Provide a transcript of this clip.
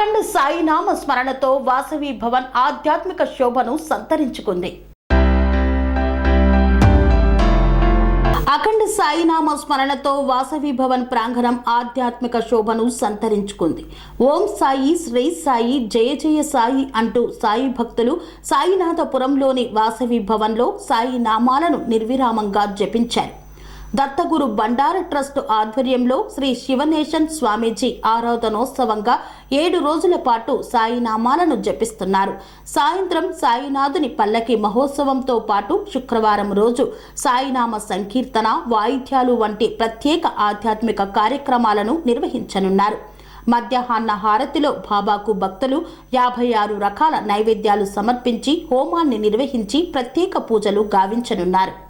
అఖండ సాయినామ స్మరణతో వాసవి భవన్ ఆధ్యాత్మిక శోభను సంతరించుకుంది. అఖండ సాయినామ స్మరణతో వాసవి భవన్ ప్రాంగణం ఆధ్యాత్మిక శోభను సంతరించుకుంది. ఓం సాయి శ్రీ సాయి జయ జయ సాయి అంటూ సాయి భక్తులు సాయినాథపురంలోని వాసవి భవన్లో సాయి నామాలను నిర్విరామంగా జపించారు. దత్తగురు బండార ట్రస్ట్ ఆధ్వర్యంలో శ్రీ శివనేశన్ స్వామీజీ ఆరాధనోత్సవంగా ఏడు రోజుల పాటు సాయినామాలను జపిస్తున్నారు. సాయంత్రం సాయినాథుని పల్లకి మహోత్సవంతో పాటు శుక్రవారం రోజు సాయినామ సంకీర్తన వాయిద్యాలు వంటి ప్రత్యేక ఆధ్యాత్మిక కార్యక్రమాలను నిర్వహించనున్నారు. మధ్యాహ్న హారతిలో బాబాకు భక్తులు యాభై ఆరు రకాల నైవేద్యాలు సమర్పించి హోమాన్ని నిర్వహించి ప్రత్యేక పూజలు గావించనున్నారు.